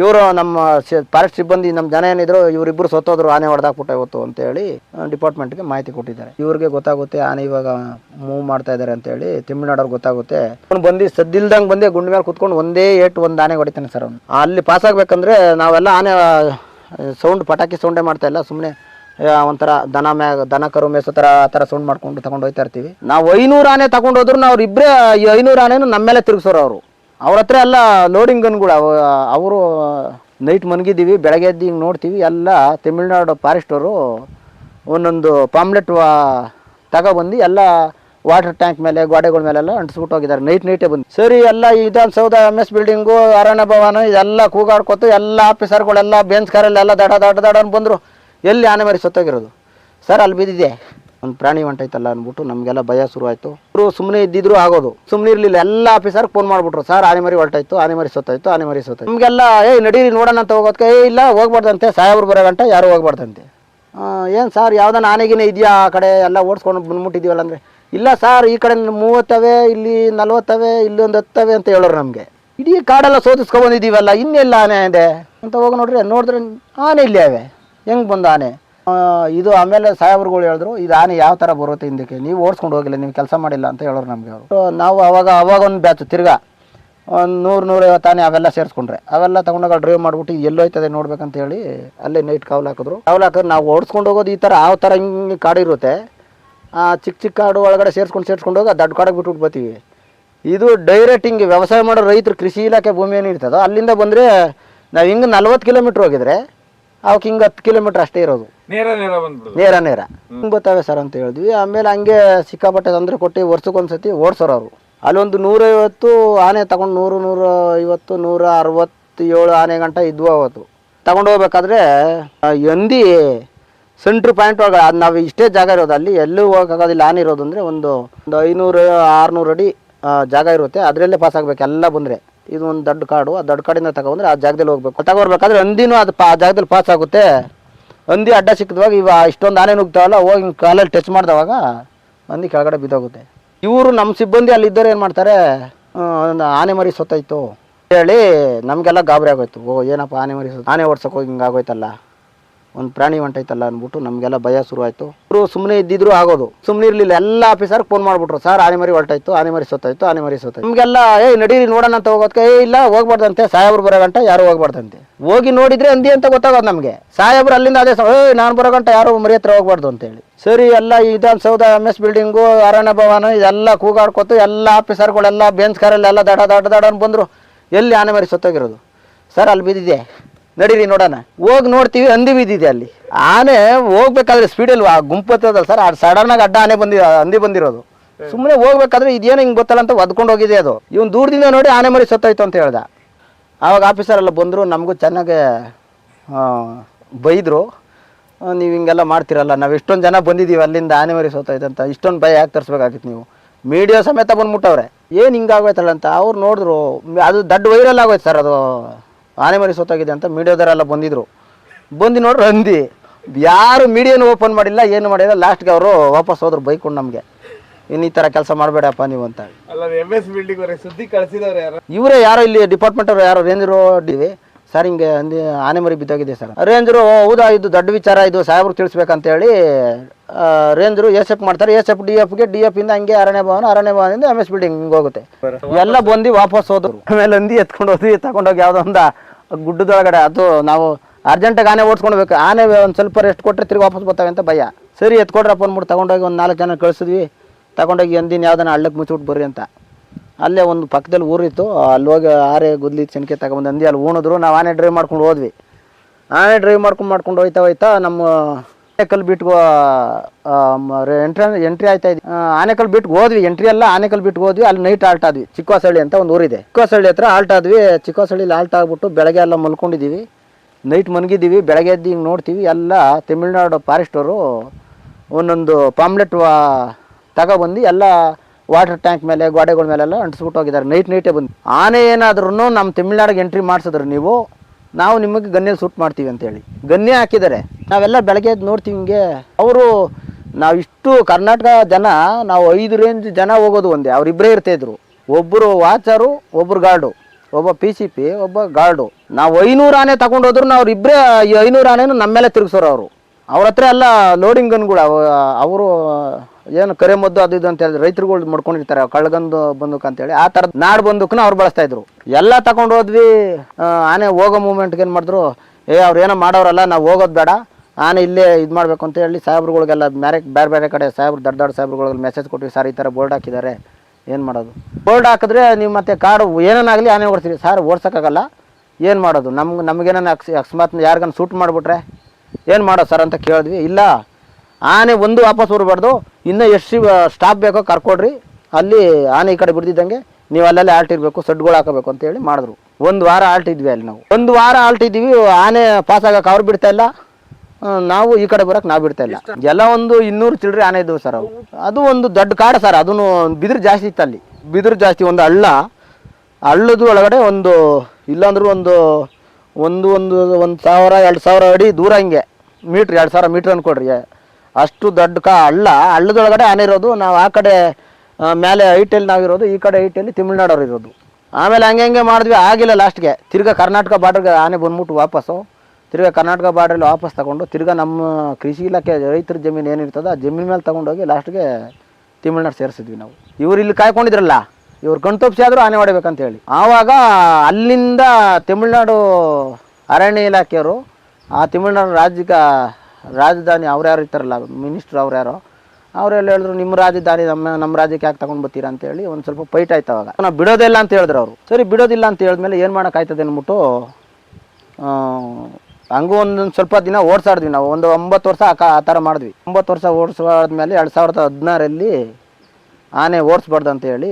ಇವರು ನಮ್ಮ ಫಾರೆಸ್ಟ್ ಸಿಬ್ಬಂದಿ ನಮ್ಮ ಜನ ಏನಿದ್ರು ಇವರಿಬ್ಬರು ಸತ್ತೋದ್ರು ಆನೆ ಹೊಡೆದಾಕ್ಬಿಟ್ಟ ಇವತ್ತು ಅಂತ ಹೇಳಿ ಡಿಪಾರ್ಟ್ಮೆಂಟ್ಗೆ ಮಾಹಿತಿ ಕೊಟ್ಟಿದ್ದಾರೆ. ಇವ್ರಿಗೆ ಗೊತ್ತಾಗುತ್ತೆ ಆನೆ ಇವಾಗ ಮೂವ್ ಮಾಡ್ತಾ ಇದ್ದಾರೆ ಅಂತ ಹೇಳಿ ತಮಿಳ್ನಾಡವ್ರಿಗೆ ಗೊತ್ತಾಗುತ್ತೆ. ಅವ್ನು ಬಂದು ಸದ್ದಿಲ್ದಂಗೆ ಬಂದೆ ಗುಂಡ್ ಮೇಲೆ ಕುತ್ಕೊಂಡು ಒಂದೇ ಏಟ್ ಒಂದು ಆನೆ ಹೊಡಿತಾನೆ ಸರ್ ಅವ್ನು. ಅಲ್ಲಿ ಪಾಸ್ ಆಗ್ಬೇಕಂದ್ರೆ ನಾವೆಲ್ಲ ಆನೆ ಸೌಂಡ್ ಪಟಾಕಿ ಸೌಂಡೇ ಮಾಡ್ತಾ ಇಲ್ಲ ಸುಮ್ಮನೆ ಒಂಥರ ದನ ಮ್ಯಾಗ ದನ ಕರು ಮೇಸೋ ಥರ, ಆ ಥರ ಸೌಂಡ್ ಮಾಡ್ಕೊಂಡು ತಗೊಂಡು ಹೋಗ್ತಾ ಇರ್ತೀವಿ. ನಾವು ಐನೂರು ಆನೆ ತಗೊಂಡು ಹೋದ್ರು ನಾವು ಇಬ್ಬರೇ ಐನೂರು ಆನೆನೂ ನಮ್ಮ ಮೇಲೆ ತಿರುಗಿಸೋರು ಅವರು. ಅವ್ರ ಹತ್ರ ಎಲ್ಲ ಲೋಡಿಂಗ್ ಗನ್ಗಳು ಅವರು ನೈಟ್ ಮನ್ಗಿದ್ದೀವಿ ಬೆಳಗ್ಗೆ ಎದ್ದು ಹಿಂಗೆ ನೋಡ್ತೀವಿ, ಎಲ್ಲ ತಮಿಳ್ನಾಡು ಫಾರೆಸ್ಟವರು ಒಂದೊಂದು ಪಾಮ್ಲೆಟ್ ವಾ ತಗೊಬಂದು ಎಲ್ಲ ವಾಟರ್ ಟ್ಯಾಂಕ್ ಮೇಲೆ, ಗೋಡೆಗಳ ಮೇಲೆಲ್ಲ ಅಂಟಿಸ್ಬಿಟ್ಟು ಹೋಗಿದ್ದಾರೆ. ನೈಟ್ ನೈಟೇ ಬಂದು. ಸರಿ, ಎಲ್ಲ ವಿಧಾನಸೌಧ ಎಂ ಎಸ್ ಬಿಲ್ಡಿಂಗು ಅರಣ್ಯ ಭವನ, ಇದೆಲ್ಲ ಕೂಗಾಡ್ಕೊತು, ಎಲ್ಲ ಆಫೀಸರ್ಗಳೆಲ್ಲ ಬೆಂಚ್ ಕಾರಲ್ಲಿ ಎಲ್ಲ ದಡ ದಡ ದಡ ಬಂದರು. ಎಲ್ಲಿ ಆನೆ ಮರಿ ಸತ್ತೋಗಿರೋದು? ಸರ್, ಅಲ್ಲಿ ಬಿದ್ದಿದೆ ಒಂದು ಪ್ರಾಣಿ ಹೊಂಟೈತಲ್ಲ ಅಂದ್ಬಿಟ್ಟು ನಮಗೆಲ್ಲ ಭಯ ಶುರುವಾಯಿತು. ಇವರು ಸುಮ್ಮನೆ ಇದ್ದಿದ್ರು ಆಗೋದು. ಸುಮ್ಮನೆ ಇರಲಿಲ್ಲ, ಎಲ್ಲ ಆಫೀಸರ್ ಫೋನ್ ಮಾಡ್ಬಿಟ್ರು. ಸರ್, ಆನೆ ಮರಿ ಹೊರಟಾಯ್ತು, ಆನೆ ಮರಿ ಸೊತ್ತಾಯ್ತು, ಆನೆ ಮರಿ ಸತ್ತಾಯ್ತು. ನಮಗೆಲ್ಲ ಏಯ್ ನಡೀರಿ, ನೋಡೋಣ ಅಂತ ಹೋಗೋದಕ್ಕೆ, ಏ, ಇಲ್ಲ, ಹೋಗ್ಬಾರ್ದಂತೆ ಸಾಯಬ್ರು ಬರೋ ಗಂಟ ಯಾರು ಹೋಗ್ಬಾರ್ದಂತೆ. ಏನು ಸರ್, ಯಾವ್ದಾನ ಆನೆಗಿನ ಇದೆಯಾ ಆ ಕಡೆ, ಎಲ್ಲ ಓಡಿಸ್ಕೊಂಡು ಬಂದ್ಬಿಟ್ಟಿದ್ದೀವಲ್ಲ ಅಂದರೆ? ಇಲ್ಲ ಸರ್, ಈ ಕಡೆ ಮೂವತ್ತವೆ, ಇಲ್ಲಿ ನಲ್ವತ್ತವೆ ಇಲ್ಲೊಂದು ಹತ್ತವೆ ಅಂತ ಹೇಳೋರು ನಮಗೆ. ಇಡೀ ಕಾಡೆಲ್ಲ ಸೋದಿಸ್ಕೊಬಂದಿದ್ದೀವಲ್ಲ ಇನ್ನೆಲ್ಲ ಆನೆ ಇದೆ? ಅಂತ ಹೋಗಿ ನೋಡ್ರಿ, ನೋಡಿದ್ರೆ ಆನೆ ಇಲ್ಲೇ ಅವೆ ಹೆಂಗೆ ಬಂದ ಆನೆ? ಇದು ಆಮೇಲೆ ಸಾಹೇಬ್ರುಗಳು ಹೇಳಿದ್ರು, ಇದು ಆನೆ ಯಾವ ಥರ ಬರುತ್ತೆ ಹಿಂದಕ್ಕೆ? ನೀವು ಓಡಿಸ್ಕೊಂಡು ಹೋಗಿಲ್ಲ, ನೀವು ಕೆಲಸ ಮಾಡಿಲ್ಲ ಅಂತ ಹೇಳೋರು ನಮಗೆ ಅವರು. ನಾವು ಅವಾಗ ಅವಾಗ ಒಂದು ಬ್ಯಾಚ್ ತಿರ್ಗಾ, ಒಂದು ನೂರು, ನೂರೈವತ್ತು ಆನೆ ಅವೆಲ್ಲ ಸೇರಿಸ್ಕೊಂಡ್ರೆ. ಅವೆಲ್ಲ ತಗೊಂಡಾಗ ಡ್ರೈವ್ ಮಾಡ್ಬಿಟ್ಟು ಎಲ್ಲೋಯ್ತದೆ ನೋಡ್ಬೇಕಂತ ಹೇಳಿ ಅಲ್ಲೇ ನೈಟ್ ಕಾವಲು ಹಾಕಿದ್ರು. ಕಾವಲು ಹಾಕಿದ್ರೆ ನಾವು ಓಡಿಸ್ಕೊಂಡು ಹೋಗೋದು ಈ ಥರ ಯಾವ ಥರ ಹಿಂಗೆ ಕಾಡು ಇರುತ್ತೆ. ಆ ಚಿಕ್ಕ ಚಿಕ್ಕ ಕಾಡು ಒಳಗಡೆ ಸೇರಿಸ್ಕೊಂಡು ಸೇರಿಸ್ಕೊಂಡು ಹೋಗಿ ದೊಡ್ಡ ಕಾಡಿಗೆ ಬಿಟ್ಬಿಟ್ಟು ಬರ್ತೀವಿ. ಇದು ಡೈರೆಕ್ಟ್ ಹಿಂಗೆ ವ್ಯವಸಾಯ ಮಾಡೋ ರೈತರು ಕೃಷಿ ಇಲಾಖೆ ಭೂಮಿ ಏನು ಇರ್ತದೋ ಅಲ್ಲಿಂದ ಬಂದರೆ ನಾವು ಹಿಂಗೆ ನಲ್ವತ್ತು ಕಿಲೋಮೀಟ್ರ್ ಹೋಗಿದ್ರೆ ಅವಕ್ಕೆ ಹಿಂಗೆ ಹತ್ತು ಕಿಲೋಮೀಟ್ರ್ ಅಷ್ಟೇ ಇರೋದು. ನೇರ ನೇರ ಬಂದ್ಬಿಡುದು. ನೇರ ನೇರ. ಹಿಂಗೆ ಬರ್ತವೆ ಸರ್ ಅಂತ ಹೇಳಿದ್ವಿ. ಆಮೇಲೆ ಹಂಗೆ ಸಿಕ್ಕಾಪಟ್ಟೆ ತೊಂದರೆ ಕೊಟ್ಟು ವರ್ಷಕ್ಕೊಂದ್ಸತಿ ಓಡಿಸೋರು ಅವರು. ಅಲ್ಲೊಂದು ನೂರೈವತ್ತು ಆನೆ ತಗೊಂಡು ನೂರು ನೂರ ಐವತ್ತು ನೂರ ಅರವತ್ತೇಳು ಆನೆ ಗಂಟ ಇದ್ವು ಅವತ್ತು. ತಗೊಂಡು ಹೋಗ್ಬೇಕಾದ್ರೆ ಎಂದಿ ಸೆಂಟ್ರ್ ಪಾಯಿಂಟ್ ಒಳಗೆ ಅದು ನಾವು ಇಷ್ಟೇ ಜಾಗ ಇರೋದು. ಅಲ್ಲಿ ಎಲ್ಲೂ ಹೋಗೋಕ್ಕಾಗೋದಿಲ್ಲ ಆನೆ ಇರೋದು ಅಂದರೆ ಒಂದು ಒಂದು ಐನೂರು ಆರುನೂರು ಅಡಿ ಜಾಗ ಇರುತ್ತೆ. ಅದರಲ್ಲೇ ಪಾಸ್ ಆಗ್ಬೇಕು. ಎಲ್ಲ ಬಂದರೆ. ಇದು ಒಂದು ದೊಡ್ಡ ಕಾಡು. ಆ ದೊಡ್ಡ ಕಾಡಿಂದ ತಗೊಂಡ್ರೆ ಆ ಜಾಗದಲ್ಲಿ ಹೋಗ್ಬೇಕು. ತಗೋಬೇಕಾದ್ರೆ ಹಂದಿನೂ ಅದು ಆ ಜಾಗದಲ್ಲಿ ಪಾಸ್ ಆಗುತ್ತೆ. ಹಂದಿ ಅಡ್ಡ ಸಿಕ್ಕಿದವಾಗ ಇವ ಇಷ್ಟೊಂದು ಆನೆ ನುಗ್ತಾವಲ್ಲ ಹೋಗಿ ಕಾಲಲ್ಲಿ ಟಚ್ ಮಾಡಿದವಾಗ ಹಂದಿ ಕೆಳಗಡೆ ಬಿದ್ದೋಗುತ್ತೆ. ಇವರು ನಮ್ಮ ಸಿಬ್ಬಂದಿ ಅಲ್ಲಿ ಇದ್ದವ್ರು ಏನು ಮಾಡ್ತಾರೆ? ಆನೆ ಮರಿ ಸೊತ್ತಾಯ್ತು. ಹೇಳಿ ನಮಗೆಲ್ಲ ಗಾಬರಿ ಆಗೋಯ್ತು. ಓ, ಏನಪ್ಪ ಆನೆ ಮರಿ ಆನೆ ಓಡ್ಸೋಕೆ ಹೋಗಿ ಹಿಂಗೆ ಆಗೋಯ್ತಲ್ಲ. ಒಂದು ಪ್ರಾಣಿ ಹೊಂಟೈತಲ್ಲ ಅಂದ್ಬಿಟ್ಟು ನಮಗೆಲ್ಲ ಭಯ ಶುರುವಾಯಿತು. ಇವರು ಸುಮ್ಮನೆ ಇದ್ದಿದ್ರು ಆಗೋದು. ಸುಮ್ಮನೆ ಇರಲಿಲ್ಲ, ಎಲ್ಲ ಆಫೀಸರ್ಗೆ ಫೋನ್ ಮಾಡಿಬಿಟ್ರು. ಸರ್, ಆನೆ ಮರಿ ಹೊರಟಾಯ್ತು, ಆನೆ ಮರಿ ಸತ್ತಾಯ್ತು ಆನೆ ಮರಿ ಸತ್ತಾಯ್ತು ನಮಗೆಲ್ಲ, ಏಯ್, ನಡೀರಿ, ನೋಡೋಣ ಅಂತ ಹೋಗೋದಕ್ಕೆ ಏ ಇಲ್ಲ, ಹೋಗ್ಬಾರ್ದಂತೆ, ಸಾಹೇಬ್ರು ಬರೋ ಗಂಟ ಯಾರು ಹೋಗ್ಬಾರ್ದಂತೆ. ಹೋಗಿ ನೋಡಿದ್ರೆ ಅಂದಿ ಅಂತ ಗೊತ್ತಾಗೋದು ನಮಗೆ. ಸಾಹೇಬ್ರು ಅಲ್ಲಿಂದ ಅದೇ ಏ ನಾನು ಬರೋ ಗಂಟ ಯಾರು ಮರಿ ಹತ್ರ ಹೋಗ್ಬಾರ್ದು ಅಂತೇಳಿ. ಸರಿ, ಎಲ್ಲ ವಿಧಾನಸೌಧ ಎಂ ಎಸ್ ಬಿಲ್ಡಿಂಗು ಅರಣ್ಯ ಭವನ, ಇದೆಲ್ಲ ಕೂಗಾಡ್ಕೊತು, ಎಲ್ಲ ಆಫೀಸರ್ಗಳೆಲ್ಲ ಬೆಂಚ್ ಕಾರಲ್ಲಿ ಎಲ್ಲ ದಡ ದಡ ದಡ ಬಂದರು. ಎಲ್ಲಿ ಆನೆ ಮರಿ ಸತ್ತೋಗಿರೋದು? ಸರ್, ಅಲ್ಲಿ ಬಿದ್ದಿದೆ ನಡೀರಿ ನೋಡೋಣ. ಹೋಗಿ ನೋಡ್ತೀವಿ ಹಂದಿ ಬಿದ್ದಿದೆ ಅಲ್ಲಿ. ಆನೆ ಹೋಗ್ಬೇಕಾದ್ರೆ ಸ್ಪೀಡಲ್ಲಿ ಆ ಗುಂಪು ಹತ್ತದಲ್ಲ ಸರ್ ಆ ಸಡನ್ನಾಗಿ ಅಡ್ಡ ಆನೆ ಬಂದಿ ಹಂದಿ ಬಂದಿರೋದು. ಸುಮ್ಮನೆ ಹೋಗ್ಬೇಕಾದ್ರೆ ಇದೇನು ಹಿಂಗೆ ಗೊತ್ತಲ್ಲ ಅಂತ ಒದ್ಕೊಂಡು ಹೋಗಿದೆ ಅದು. ಇವನು ದೂರದಿಂದ ನೋಡಿ ಆನೆ ಮರಿ ಸತ್ತೋಯ್ತು ಅಂತ ಹೇಳ್ದ. ಆವಾಗ ಆಫೀಸರ್ ಎಲ್ಲ ಬಂದರು ನಮಗೂ ಚೆನ್ನಾಗೆ ಬೈದರು. ನೀವು ಹಿಂಗೆಲ್ಲ ಮಾಡ್ತಿರಲ್ಲ ನಾವು ಎಷ್ಟೊಂದು ಜನ ಬಂದಿದ್ದೀವಿ ಅಲ್ಲಿಂದ ಆನೆ ಮರಿ ಸೋತೈತೆ ಅಂತ. ಇಷ್ಟೊಂದು ಭಯ ಯಾಕೆ ತರಿಸ್ಬೇಕಾಗಿತ್ತು ನೀವು? ಮೀಡಿಯಾ ಸಮೇತ ಬಂದ್ಬಿಟ್ಟವ್ರೆ. ಏನು ಹಿಂಗಾಗೋಯ್ತಲ್ಲ ಅಂತ. ಅವ್ರು ನೋಡಿದ್ರು ಅದು ದೊಡ್ಡ ವೈರಲ್ ಆಗೋಯ್ತು ಸರ್ ಅದು ಆನೆ ಮರಿ ಸೋತಾಗಿದೆ ಅಂತ ಮೀಡಿಯಾದವರೆಲ್ಲ ಬಂದಿದ್ರು. ಬಂದು ನೋಡ್ರಿ ಹಂದಿ ಯಾರು ಮೀಡಿಯಾನು ಓಪನ್ ಮಾಡಿಲ್ಲ ಏನು ಮಾಡಿಲ್ಲ ಲಾಸ್ಟ್ಗೆ ಅವರು ವಾಪಸ್ ಹೋದ್ರು ಬೈಕೊಂಡು ನಮಗೆ. ಇನ್ನು ಈ ಥರ ಕೆಲಸ ಮಾಡಬೇಡಪ್ಪ ನೀವು ಅಂತ ಅಲ್ಲ ಎಂ ಎಸ್ ಬಿಲ್ಡಿಂಗ್ ಅವರಿಗೆ ಸುದ್ದಿ ಕಳಿಸಿದವ್ರು ಯಾರು? ಇವರೇ ಯಾರೋ ಇಲ್ಲಿ ಡಿಪಾರ್ಟ್ಮೆಂಟ್ ಅವರು ಯಾರೋ ರೇಂಜರು ಡಿವಿ ಸರ್ ಹಿಂಗೆ ಅಂದಿ ಆನೆ ಮರಿ ಬಿದ್ದೋಗಿದೆ ಸರ್ ರೇಂಜರು ಹೌದಾ ಇದು ದೊಡ್ಡ ವಿಚಾರ ಇದು ಸಾಹೇಬ್ರು ತಿಳಿಸ್ಬೇಕಂತ ಹೇಳಿ ರೇಂಜರು ಎಸ್ ಎಫ್ ಮಾಡ್ತಾರೆ. ಎಸ್ ಎಫ್ ಡಿ ಎಫ್ಗೆ ಡಿ ಎಫ್ ಇಂದ ಹಂಗೆ ಅರಣ್ಯ ಭವನ ಅರಣ್ಯ ಭವನದಿಂದ ಎಂ ಎಸ್ ಬಿಲ್ಡಿಂಗ್ ಹಿಂಗೆ ಹೋಗುತ್ತೆ. ಎಲ್ಲ ಬಂದು ವಾಪಸ್ ಹೋದ್ರು. ಆಮೇಲೆ ಹಂದಿ ಎತ್ಕೊಂಡು ಹೋದ್ವಿ ತಗೊಂಡೋಗಿ ಯಾವುದೋ ಒಂದು ಗುಡ್ಡದೊಳಗಡೆ, ಅದು ನಾವು ಅರ್ಜೆಂಟಾಗಿ ಆನೆ ಓಡಿಸ್ಕೊಳ್ಬೇಕು ಆನೆ ಒಂದು ಸ್ವಲ್ಪ ರೆಸ್ಟ್ ಕೊಟ್ಟರೆ ತಿರುಗಿ ವಾಪಸ್ ಬರ್ತವೆ ಅಂತ ಭಯ. ಸರಿ ಎತ್ಕೊಡ್ರಪ್ಪ ಅಂದ್ಬಿಟ್ಟು ತೊಗೊಂಡೋಗಿ ಒಂದು ನಾಲ್ಕು ಜನ ಕಳಿಸಿದ್ವಿ. ತಗೊಂಡೋಗಿ ಎಂದಿನ ಯಾವ್ದಾನ ಹಳ್ಳಕ್ಕೆ ಮುಚ್ಚಿಬಿಟ್ಟು ಬರ್ರಿ ಅಂತ. ಅಲ್ಲೇ ಒಂದು ಪಕ್ಕದಲ್ಲಿ ಊರಿತ್ತು ಅಲ್ಲಿ ಹೋಗಿ ಆರೆ ಗುದ್ಲಿ ಚೆನ್ಕೆ ತಗೊಂಬಂದು ಅಂದಿ, ಅಲ್ಲಿ ಉಣಿದ್ರು ನಾವು ಆನೆ ಡ್ರೈವ್ ಮಾಡ್ಕೊಂಡು ಹೋದ್ವಿ. ಆನೆ ಡ್ರೈವ್ ಮಾಡ್ಕೊಂಡು ಮಾಡ್ಕೊಂಡು ಹೋಯ್ತಾ ಹೋಯ್ತಾ ನಮ್ಮ ಆನೆಕಲ್ ಬಿಟ್ಟು ಎಂಟ್ರಿ ಎಂಟ್ರಿ ಆಯ್ತಾ ಇದೆ. ಆನೆಕಲ್ ಬಿಟ್ಟು ಹೋದ್ವಿ. ಎಂಟ್ರಿ ಎಲ್ಲ ಆನೆಕಲ್ ಬಿಟ್ಟು ಹೋದ್ವಿ. ಅಲ್ಲಿ ನೈಟ್ ಆಲ್ಟ್ ಆದ್ವಿ. ಚಿಕ್ಕವಾಸಳ್ಳಿ ಅಂತ ಒಂದು ಊರಿದೆ. ಚಿಕ್ಕವಾಸಳ್ಳಿ ಹತ್ರ ಆಲ್ಟ್ ಆದ್ವಿ. ಚಿಕ್ಕವಾಸಳ್ಳಿಲಿ ಆಲ್ಟ್ ಆಗ್ಬಿಟ್ಟು ಬೆಳಗ್ಗೆ ಎಲ್ಲ ಮಲ್ಕೊಂಡಿದ್ದೀವಿ. ನೈಟ್ ಮನ್ಗಿದ್ದೀವಿ ಬೆಳಗ್ಗೆ ಎದ್ದು ಹಿಂಗೆ ನೋಡ್ತೀವಿ. ಎಲ್ಲ ತಮಿಳ್ನಾಡು ಫಾರೆಸ್ಟವರು ಒಂದೊಂದು ಪಾಮ್ಲೆಟ್ ವಾ, ತಗೊಬಂದು ಎಲ್ಲ ವಾಟರ್ ಟ್ಯಾಂಕ್ ಮೇಲೆ, ಗೋಡೆಗಳ ಮೇಲೆಲ್ಲ ಅಂಟಿಸ್ಬಿಟ್ಟು ಹೋಗಿದ್ದಾರೆ. ನೈಟ್ ನೈಟೇ ಬಂದು ಆನೆ ಏನಾದ್ರೂ ನಮ್ಮ ತಮಿಳ್ನಾಡಿಗೆ ಎಂಟ್ರಿ ಮಾಡಿಸಿದ್ರು ನೀವು. ನಾವು ನಿಮಗೆ ಗನ್ನೆ ಸೂಟ್ ಮಾಡ್ತೀವಿ ಅಂತೇಳಿ. ಗನ್ನೆ ಹಾಕಿದ್ದಾರೆ ನಾವೆಲ್ಲ ಬೆಳಗ್ಗೆ ಎದ್ದು ನೋಡ್ತೀವಿ ಹಿಂಗೆ. ಅವರು ನಾವು ಇಷ್ಟು ಕರ್ನಾಟಕ ಜನ, ನಾವು ಐದು ರೇಂಜ್ ಜನ ಹೋಗೋದು ಒಂದೇ. ಅವರಿಬ್ಬರೇ ಇರ್ತಾಯಿದ್ರು ಒಬ್ಬರು ವಾಚರು ಒಬ್ಬರು ಗಾರ್ಡು ಒಬ್ಬ ಪಿ ಸಿ ಪಿ ಒಬ್ಬ ಗಾರ್ಡು ನಾವು ಐನೂರು ಆನೆ ತಗೊಂಡು ಹೋದ್ರು ನಾವು ಇಬ್ಬರೇ ಈ ಐನೂರು ಆನೆನೂ ನಮ್ಮ ಮೇಲೆ ತಿರುಗಿಸೋರು ಅವರು. ಅವ್ರ ಹತ್ರ ಎಲ್ಲ ಲೋಡಿಂಗ್ ಗನ್ಗಳು ಅವರು ಏನು ಕರೆ ಮದ್ದು ಅದು ಇದು ಅಂತ ಹೇಳಿದ್ರು ರೈತರುಗಳು ಮಾಡ್ಕೊಂಡಿರ್ತಾರೆ ಕಳ್ಳಗಂದು ಬಂದೂಕ ಅಂತೇಳಿ, ಆ ಥರದ ನಾಡು ಬಂದೂಕನ ಅವ್ರು ಬಳಸ್ತಾ ಇದ್ರು. ಎಲ್ಲ ತಗೊಂಡು ಹೋದ್ವಿ ಆನೆ ಹೋಗೋ ಮೂಮೆಂಟ್ಗೆ ಏನು ಮಾಡಿದ್ರು, ಏ, ಅವ್ರು ಏನೋ ಮಾಡೋರಲ್ಲ, ನಾವು ಹೋಗೋದು ಬೇಡ, ಆನೆ ಇಲ್ಲೇ ಇದು ಮಾಡಬೇಕು ಅಂತ ಹೇಳಿ ಸಾಹೇಬ್ರುಗಳಿಗೆಲ್ಲ ಮ್ಯಾರೆ ಬೇರೆ ಬೇರೆ ಕಡೆ ಸಾಹೇಬ್ರು, ದೊಡ್ಡ ದೊಡ್ಡ ಸಾಹೇಬ್ರುಗಳಿಗೆ ಮೆಸೇಜ್ ಕೊಟ್ವಿ, ಸರ್ ಈ ಥರ ಬೋರ್ಡ್ ಹಾಕಿದ್ದಾರೆ ಏನು ಮಾಡೋದು? ಬೋರ್ಡ್ ಹಾಕಿದ್ರೆ ನೀವು ಮತ್ತೆ ಕಾಡು ಏನೇನಾಗಲಿ ಆನೆ ಓಡಿಸ್ತೀವಿ ಸರ್ ಓಡ್ಸೋಕ್ಕಾಗಲ್ಲ, ಏನು ಮಾಡೋದು? ನಮ್ಗೆ ನಮಗೇನ ಅಕ್ಸ್, ಅಕಸ್ಮಾತ್ ಯಾರಿಗಾನ ಸೂಟ್ ಮಾಡಿಬಿಟ್ರೆ, ಏನು ಮಾಡೋದು ಸರ್? ಅಂತ ಕೇಳಿದ್ವಿ. ಇಲ್ಲ, ಆನೆ ಒಂದು ವಾಪಸ್ ಬರಬಾರ್ದು ಇನ್ನೂ ಎಷ್ಟು ಸ್ಟಾಪ್ ಬೇಕೋ ಕರ್ಕೊಡ್ರಿ. ಅಲ್ಲಿ ಆನೆ ಈ ಕಡೆ ಬಿಡ್ದಿದ್ದಂಗೆ ನೀವು ಅಲ್ಲಲ್ಲೇ ಆಲ್ಟ್ ಇರಬೇಕು, ಸಡ್ಗಳು ಹಾಕಬೇಕು ಅಂತ ಹೇಳಿ ಮಾಡಿದ್ರು. ಒಂದು ವಾರ ಆಲ್ಟ್ ಇದ್ವಿ ಅಲ್ಲಿ ನಾವು. ಒಂದು ವಾರ ಆಲ್ಟ್ ಇದ್ದೀವಿ, ಆನೆ ಪಾಸ್ ಆಗಕ್ಕೆ ಅವ್ರು ಬಿಡ್ತಾ ಇಲ್ಲ. ನಾವು ಈ ಕಡೆ ಬರಕ್ಕೆ ನಾವು ಬಿಡ್ತಾ ಇಲ್ಲ. ಎಲ್ಲ ಒಂದು ಇನ್ನೂರು ಚಿಲ್ಲರೆ ಆನೆ ಇದ್ದವು ಸರ್ ಅವು ಅದು ಒಂದು ದೊಡ್ಡ ಕಾಡು ಸರ್ ಅದನ್ನು ಬಿದಿರು ಜಾಸ್ತಿ ಇತ್ತು ಅಲ್ಲಿ. ಬಿದಿರು ಜಾಸ್ತಿ ಒಂದು ಹಳ್ಳ. ಹಳ್ಳದ ಒಳಗಡೆ ಒಂದು ಇಲ್ಲಾಂದ್ರೂ ಒಂದು ಒಂದು ಒಂದು ಒಂದು ಸಾವಿರ, ಎರಡು ಸಾವಿರ ಅಡಿ ದೂರ ಹಿಂಗೆ. ಮೀಟ್ರ್, ಎರಡು ಸಾವಿರ ಮೀಟ್ರ್ ಅನ್ಕೊಡ್ರಿ ಅಷ್ಟು ದೊಡ್ಡ ಕಾ ಹಳ್ಳ ಹಳ್ಳದೊಳಗಡೆ ಆನೆ ಇರೋದು, ನಾವು ಆ ಕಡೆ ಮೇಲೆ ಐಟಲ್ಲಿ ನಾವಿರೋದು ಈ ಕಡೆ ಐಟಲ್ಲಿ ತಮಿಳ್ನಾಡವ್ರು ಇರೋದು. ಆಮೇಲೆ ಹಂಗೆ ಹಂಗೆ ಮಾಡಿದ್ವಿ, ಆಗಿಲ್ಲ ಲಾಸ್ಟ್ಗೆ ತಿರ್ಗಾ ಕರ್ನಾಟಕ ಬಾರ್ಡ್ರಿಗೆ ಆನೆ ಬಂದ್ಬಿಟ್ಟು ವಾಪಸ್ಸು. ತಿರ್ಗಾ ಕರ್ನಾಟಕ ಬಾರ್ಡ್ರಲ್ಲಿ ವಾಪಸ್ ತಗೊಂಡು, ತಿರ್ಗಾ ನಮ್ಮ ಕೃಷಿ ಇಲಾಖೆ ರೈತರ ಜಮೀನು ಏನಿರ್ತದೆ ಆ ಜಮೀನು ಮೇಲೆ ತೊಗೊಂಡೋಗಿ ಲಾಸ್ಟ್ಗೆ ತಮಿಳ್ನಾಡು ಸೇರಿಸಿದ್ವಿ ನಾವು. ಇವ್ರು ಇಲ್ಲಿ ಕಾಯ್ಕೊಂಡಿದ್ರಲ್ಲ, ಇವ್ರು ಕಣ್ತಪ್ಸಿ ಆದರೂ ಆನೆ ಹೊಡಿಬೇಕಂತ ಹೇಳಿ. ಆವಾಗ ಅಲ್ಲಿಂದ ತಮಿಳ್ನಾಡು ಅರಣ್ಯ ಇಲಾಖೆಯವರು ಆ ತಮಿಳ್ನಾಡು ರಾಜ್ಯಕ್ಕೆ ರಾಜಧಾನಿ ಅವ್ರು ಯಾರು ಇರ್ತಾರಲ್ಲ ಮಿನಿಸ್ಟ್ರು ಅವ್ರು ಯಾರೋ, ಅವರೆಲ್ಲ ಹೇಳಿದ್ರು, ನಿಮ್ಮ ರಾಜಧಾನಿ ನಮ್ಮ ನಮ್ಮ ರಾಜ್ಯಕ್ಕೆ ಯಾಕೆ ತಗೊಂಡು ಬರ್ತೀರಾ? ಅಂತ ಹೇಳಿ ಒಂದು ಸ್ವಲ್ಪ ಪೈಟ್ ಆಯ್ತು ಅವಾಗ. ನಾವು ಬಿಡೋದಿಲ್ಲ ಅಂತ ಹೇಳಿದ್ರು ಅವರು. ಸರಿ, ಬಿಡೋದಿಲ್ಲ ಅಂತ ಹೇಳಿದ್ಮೇಲೆ ಏನು ಮಾಡೋಕ್ಕಾಯ್ತದೆ ಅಂದ್ಬಿಟ್ಟು ಹಂಗೂ ಒಂದೊಂದು ಸ್ವಲ್ಪ ದಿನ ಓಡಿಸಾಡಿದ್ವಿ ನಾವು. ಒಂದು ಒಂಬತ್ತು ವರ್ಷ ಆ ಥರ ಮಾಡಿದ್ವಿ. ಒಂಬತ್ತು ವರ್ಷ ಓಡಿಸಾದ್ಮೇಲೆ ಎರಡು ಸಾವಿರದ ಹದಿನಾರಲ್ಲಿ ಆನೆ ಓಡಿಸ್ಬಾರ್ದು ಅಂತ ಹೇಳಿ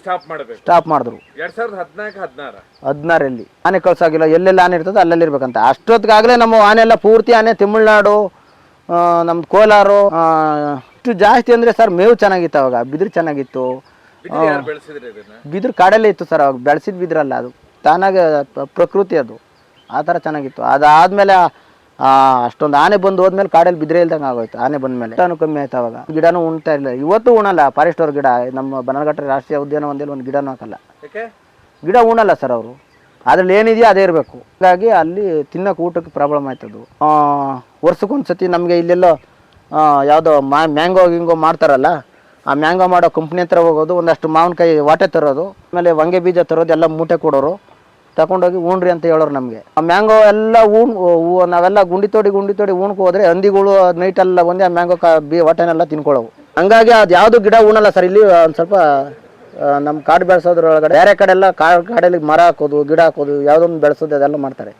ಸ್ಟಾಪ್ ಮಾಡಬೇಕು. ಸ್ಟಾಪ್ ಮಾಡಿದ್ರು. ಎರಡ್ ಸಾವಿರದ ಹದಿನಾಲ್ಕು ಹದಿನಾರ. ಹದಿನಾರಲ್ಲಿ ಆನೆ ಕಳ್ಸಾಗಿಲ್ಲ ಎಲ್ಲೆಲ್ಲಿ ಆನೆ ಇರ್ತದೆ ಅಲ್ಲೆಲ್ಲಿ ಇರ್ಬೇಕಂತ. ಅಷ್ಟೊತ್ತಿಗಾಗಲೇ ನಮ್ಮ ಆನೆ ಎಲ್ಲ ಪೂರ್ತಿ ಆನೆ ತಮಿಳ್ನಾಡು ನಮ್ದು ಕೋಲಾರು ಇಷ್ಟು ಜಾಸ್ತಿ ಅಂದರೆ ಸರ್ ಮೇವು ಚೆನ್ನಾಗಿತ್ತು ಅವಾಗ. ಬಿದಿರು ಚೆನ್ನಾಗಿತ್ತು. ಬಿದಿರು ಕಾಡಲ್ಲೇ ಇತ್ತು ಸರ್ ಅವಾಗ. ಬೆಳೆಸಿದ ಬಿದಿರಲ್ಲ ಅದು. ತಾನಾಗೆ ಪ್ರಕೃತಿ ಅದು. ಆ ಥರ ಚೆನ್ನಾಗಿತ್ತು. ಅದಾದಮೇಲೆ ಅಷ್ಟೊಂದು ಆನೆ ಬಂದು ಹೋದ್ಮೇಲೆ ಕಾಡಲ್ಲಿ ಬಿದ್ರೆ ಇಲ್ದಂಗೆ ಆಗೋಯ್ತು. ಆನೆ ಬಂದಮೇಲೆ ಗಿಡನೂ ಕಮ್ಮಿ ಆಯ್ತು ಅವಾಗ. ಗಿಡನೂ ಉಣ್ತಾ ಇಲ್ಲ ಇವತ್ತು ಉಣಲ್ಲ ಫಾರೆಸ್ಟ್ ಅವ್ರ ಗಿಡ. ನಮ್ಮ ಬನಗಟ್ಟೆ ರಾಷ್ಟ್ರೀಯ ಉದ್ಯಾನವನದಲ್ಲಿ ಒಂದು ಗಿಡನೂ ಹಾಕಲ್ಲ. ಗಿಡ ಉಣಲ್ಲ ಸರ್ ಅವರು. ಅದ್ರಲ್ಲಿ ಏನಿದೆಯೋ ಅದೇ ಇರಬೇಕು. ಹಾಗಾಗಿ ಅಲ್ಲಿ ತಿನ್ನೋಕೆ ಊಟಕ್ಕೆ ಪ್ರಾಬ್ಲಮ್ ಆಯ್ತದು ವರ್ಷಕ್ಕೊಂದು ಸತಿ ನಮಗೆ ಇಲ್ಲೆಲ್ಲೋ ಆ, ಯಾವುದೋ ಮಾ ಮ್ಯಾಂಗೋ ಗಿಂಗೋ ಮಾಡ್ತಾರಲ್ಲ ಆ ಮ್ಯಾಂಗೋ ಮಾಡೋ ಕಂಪ್ನಿ ಹತ್ರ ಹೋಗೋದು ಒಂದಷ್ಟು ಮಾವಿನಕಾಯಿ ವಾಟೆ ತರೋದು ಆಮೇಲೆ ವಂಗೆ ಬೀಜ ತರೋದು ಎಲ್ಲ ಮೂಟೆ ಕೊಡೋರು. ತಗೊಂಡೋಗಿ ಉಣ್ರಿ ಅಂತ ಹೇಳೋರು ನಮಗೆ. ಆ ಮ್ಯಾಂಗೋ ಎಲ್ಲ ಉಣ್ ಉ- ನಾವೆಲ್ಲ ಗುಂಡಿ ತೋಡಿ ಗುಂಡಿ ತೋಡಿ ಉಣ್ಕೊ ಹೋದ್ರೆ ಹಂದಿಗಳು ನೈಟೆಲ್ಲ ಬಂದು ಆ ಮ್ಯಾಂಗೋ ಕಾ ಬಿ ಹೊಟ್ಟೆನೆಲ್ಲ ತಿನ್ಕೊಳ್ಳೋವು. ಹಂಗಾಗಿ ಅದು ಯಾವುದು ಗಿಡ ಉಣಲ್ಲ ಸರ್ ಇಲ್ಲಿ ಒಂದು ಸ್ವಲ್ಪ ನಮ್ಮ ಕಾಡು ಬೆಳೆಸೋದ್ರೊಳಗಡೆ ಬೇರೆ ಕಡೆ ಎಲ್ಲ ಕಾಡು ಕಾಡಲ್ಲಿ ಮರ ಹಾಕೋದು ಗಿಡ ಹಾಕೋದು ಯಾವುದೊಂದು ಬೆಳೆಸೋದು ಅದೆಲ್ಲ ಮಾಡ್ತಾರೆ.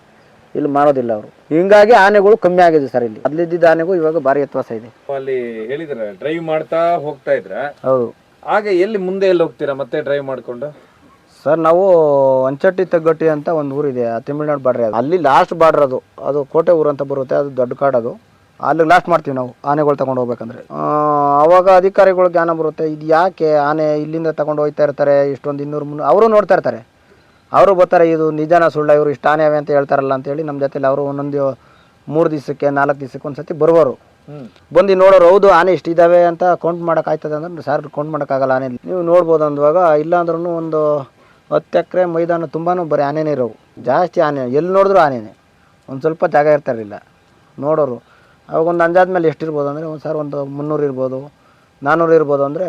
ಇಲ್ಲಿ ಮಾಡೋದಿಲ್ಲ ಅವರು. ಹಿಂಗಾಗಿ ಆನೆಗಳು ಕಮ್ಮಿ ಆಗಿದೆ ಸರ್ ಇಲ್ಲಿ. ಅಲ್ಲಿದ್ದ ಆನೆಗೂ ಇವಾಗ ಭಾರಿ ವ್ಯತ್ಯಾಸ ಇದೆ. ಅಲ್ಲಿ ಹೇಳಿದ್ರೆ ಡ್ರೈವ್ ಮಾಡ್ತಾ ಹೋಗ್ತಾ ಇದ್ರ. ಹೌದು. ಆಗ ಎಲ್ಲಿ ಮುಂದೆ ಎಲ್ಲಿ ಹೋಗ್ತೀರಾ ಮತ್ತೆ ಡ್ರೈವ್ ಮಾಡ್ಕೊಂಡು? ಸರ್ ನಾವು ಅಂಚಟ್ಟಿ ತಗ್ಗಟ್ಟಿ ಅಂತ ಒಂದು ಊರಿದೆ ತಮಿಳ್ನಾಡು ಬಾಡ್ರಿ ಅದು. ಅಲ್ಲಿ ಲಾಸ್ಟ್ ಬಾರ್ಡ್ರ್ ಅದು. ಅದು ಕೋಟೆ ಊರು ಅಂತ ಬರುತ್ತೆ ಅದು ದೊಡ್ಡ ಕಾಡು ಅದು. ಅಲ್ಲಿ ಲಾಸ್ಟ್ ಮಾಡ್ತೀವಿ ನಾವು ಆನೆಗಳು ತಗೊಂಡು ಹೋಗ್ಬೇಕಂದ್ರೆ. ಆ, ಅವಾಗ ಅಧಿಕಾರಿಗಳು ಜ್ಞಾನ ಬರುತ್ತೆ ಇದು ಯಾಕೆ ಆನೆ ಇಲ್ಲಿಂದ ತಗೊಂಡು ಹೋಗ್ತಾ ಇರ್ತಾರೆ ಇಷ್ಟೊಂದು ಇನ್ನೂರು ಮುನ್ನೂರು ಅವರು ನೋಡ್ತಾ ಇರ್ತಾರೆ. ಅವರು ಬರ್ತಾರೆ ಇದು ನಿಜಾನ ಸುಳ್ಳ ಇವರು ಇಷ್ಟು ಆನೆ ಅವೆ ಅಂತ ಹೇಳ್ತಾರಲ್ಲ ಅಂತೇಳಿ ನಮ್ಮ ಜೊತೆಲಿ ಅವರು ಒಂದೊಂದು ಮೂರು ದಿವಸಕ್ಕೆ ನಾಲ್ಕು ದಿವಸಕ್ಕೆ ಒಂದು ಸತಿ ಬರುವರು ಬಂದು ನೋಡೋರು ಹೌದು ಆನೆ ಇಷ್ಟು ಇದಾವೆ ಅಂತ ಕೌಂಟ್ ಮಾಡೋಕ್ಕಾಯ್ತದೆ ಅಂದ್ರೆ ಸರ್ ಕೌಂಟ್ ಮಾಡೋಕ್ಕಾಗಲ್ಲ ಆನೆ. ನೀವು ನೋಡ್ಬೋದು ಅಂದಾಗ ಇಲ್ಲ ಅಂದ್ರೂ ಒಂದು ಹತ್ತು ಎಕರೆ ಮೈದಾನ ತುಂಬಾ ಬರೀ ಆನೆನೇ ಇರೋವು. ಜಾಸ್ತಿ ಆನೆ, ಎಲ್ಲಿ ನೋಡಿದ್ರು ಆನೆನೇ. ಒಂದು ಸ್ವಲ್ಪ ಜಾಗ ಇರ್ತಾರಿಲ್ಲ ನೋಡೋರು. ಅವಾಗ ಒಂದು ಅಂದಾಜ ಮೇಲೆ ಎಷ್ಟಿರ್ಬೋದು ಅಂದರೆ ಒಂದು ಸರ್ ಒಂದು ಮುನ್ನೂರು ಇರ್ಬೋದು ನಾನ್ನೂರು ಇರ್ಬೋದು ಅಂದರೆ